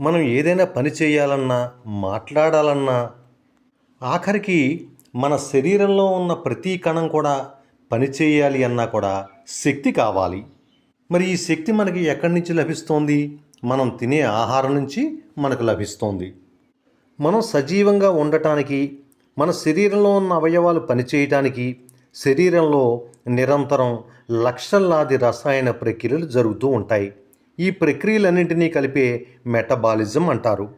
మనం ఏదైనా పని చేయాలన్నా మాట్లాడాలన్నా ఆఖరికి మన శరీరంలో ఉన్న ప్రతి కణం కూడా పని చేయాలి అన్నా కూడా శక్తి కావాలి. మరి ఈ శక్తి మనకి ఎక్కడి నుంచి లభిస్తోంది? మనం తినే ఆహారం నుంచి మనకు లభిస్తోంది. మనం సజీవంగా ఉండటానికి మన శరీరంలో ఉన్న అవయవాలు పనిచేయటానికి శరీరంలో నిరంతరం లక్షలాది రసాయన ప్రక్రియలు జరుగుతూ ఉంటాయి. ఈ ప్రక్రియలన్నింటినీ కలిపే మెటబాలిజం అంటారు.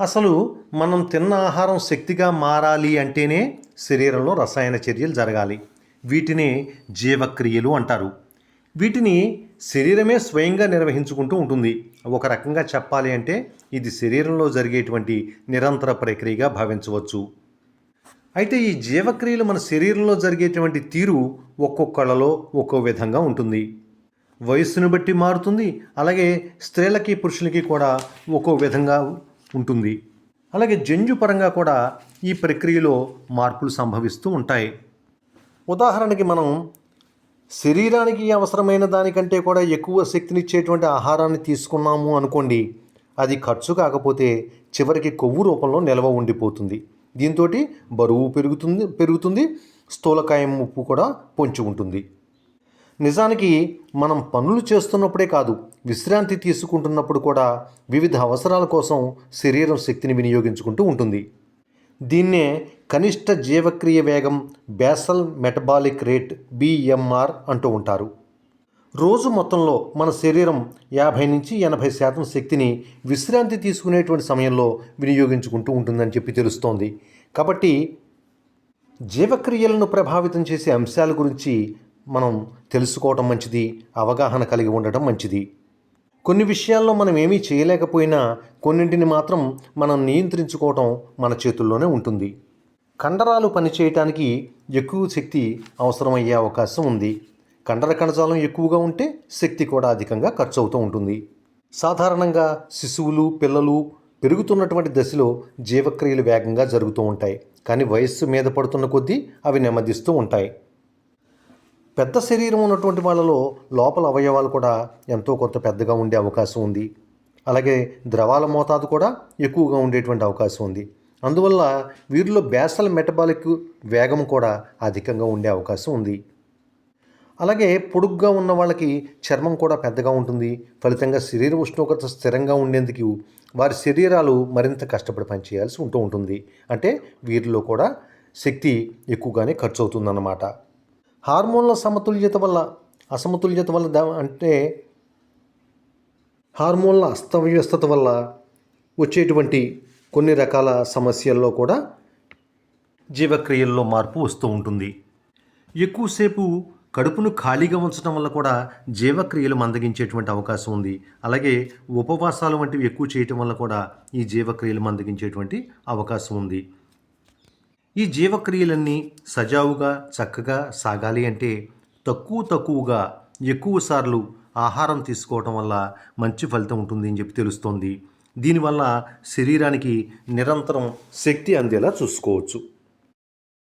అసలు మనం తిన్న ఆహారం శక్తిగా మారాలి అంటేనే శరీరంలో రసాయన చర్యలు జరగాలి. వీటిని జీవక్రియలు అంటారు. వీటిని శరీరమే స్వయంగా నిర్వహించుకుంటూ ఉంటుంది. ఒక రకంగా చెప్పాలి అంటే ఇది శరీరంలో జరిగేటువంటి నిరంతర ప్రక్రియగా భావించవచ్చు. అయితే ఈ జీవక్రియలు మన శరీరంలో జరిగేటువంటి తీరు ఒక్కొక్కళ్ళలో ఒక్కో విధంగా ఉంటుంది. వయస్సును బట్టి మారుతుంది. అలాగే స్త్రీలకి పురుషులకి కూడా ఒక్కో విధంగా ఉంటుంది. అలాగే జన్యుపరంగా కూడా ఈ ప్రక్రియలో మార్పులు సంభవిస్తూ ఉంటాయి. ఉదాహరణకి మనం శరీరానికి అవసరమైన దానికంటే కూడా ఎక్కువ శక్తినిచ్చేటువంటి ఆహారాన్ని తీసుకున్నాము అనుకోండి అది ఖర్చు కాకపోతే చివరికి కొవ్వు రూపంలో నిల్వ ఉండిపోతుంది. దీంతో బరువు పెరుగుతుంది పెరుగుతుంది స్థూలకాయం ముప్పు కూడా పొంచి ఉంటుంది. నిజానికి మనం పనులు చేస్తున్నప్పుడే కాదు విశ్రాంతి తీసుకుంటున్నప్పుడు కూడా వివిధ అవసరాల కోసం శరీరం శక్తిని వినియోగించుకుంటూ ఉంటుంది. దీన్నే కనిష్ట జీవక్రియ వేగం బేసల్ మెటబాలిక్ రేట్ బిఎంఆర్ అంటూ ఉంటారు. రోజు మొత్తంలో మన శరీరం యాభై నుంచి ఎనభై శాతం శక్తిని విశ్రాంతి తీసుకునేటువంటి సమయంలో వినియోగించుకుంటూ ఉంటుందని చెప్పి తెలుస్తోంది. కాబట్టి జీవక్రియలను ప్రభావితం చేసే అంశాల గురించి మనం తెలుసుకోవటం మంచిది అవగాహన కలిగి ఉండటం మంచిది. కొన్ని విషయాల్లో మనం ఏమీ చేయలేకపోయినా కొన్నింటిని మాత్రం మనం నియంత్రించుకోవటం మన చేతుల్లోనే ఉంటుంది. కండరాలు పనిచేయటానికి ఎక్కువ శక్తి అవసరమయ్యే అవకాశం ఉంది. కండర కణజాలం ఎక్కువగా ఉంటే శక్తి కూడా అధికంగా ఖర్చు అవుతూ ఉంటుంది. సాధారణంగా శిశువులు పిల్లలు పెరుగుతున్నటువంటి దశలో జీవక్రియలు వేగంగా జరుగుతూ ఉంటాయి. కానీ వయస్సు మీద పడుతున్న కొద్దీ అవి నెమ్మదిస్తూ ఉంటాయి. పెద్ద శరీరం ఉన్నటువంటి వాళ్ళలో లోపల అవయవాలు కూడా ఎంతో కొంత పెద్దగా ఉండే అవకాశం ఉంది. అలాగే ద్రవాల మోతాదు కూడా ఎక్కువగా ఉండేటువంటి అవకాశం ఉంది. అందువల్ల వీరిలో బేసల్ మెటబాలిక్ వేగం కూడా అధికంగా ఉండే అవకాశం ఉంది. అలాగే పొడుగ్గా ఉన్న వాళ్ళకి చర్మం కూడా పెద్దగా ఉంటుంది. ఫలితంగా శరీర ఉష్ణోగ్రత స్థిరంగా ఉండేందుకు వారి శరీరాలు మరింత కష్టపడి పనిచేయాల్సి ఉంటూ ఉంటుంది. అంటే వీరిలో కూడా శక్తి ఎక్కువగానే ఖర్చు అవుతుందన్నమాట హార్మోన్ల సమతుల్యత వల్ల అసమతుల్యత వల్ల అంటే హార్మోన్ల అస్తవ్యస్తత వల్ల వచ్చేటువంటి కొన్ని రకాల సమస్యల్లో కూడా జీవక్రియల్లో మార్పు వస్తూ ఉంటుంది. ఎక్కువసేపు కడుపును ఖాళీగా ఉంచడం వల్ల కూడా జీవక్రియలు మందగించేటువంటి అవకాశం ఉంది. అలాగే ఉపవాసాలు వంటివి ఎక్కువ చేయటం వల్ల కూడా ఈ జీవక్రియలు మందగించేటువంటి అవకాశం ఉంది. ఈ జీవక్రియలన్నీ సజావుగా చక్కగా సాగాలి అంటే తక్కువ తక్కువగా ఎక్కువ సార్లు ఆహారం తీసుకోవటం వల్ల మంచి ఫలితం ఉంటుంది అని చెప్పి తెలుస్తోంది. దీనివల్ల శరీరానికి నిరంతరం శక్తి అందేలా చూసుకోవచ్చు.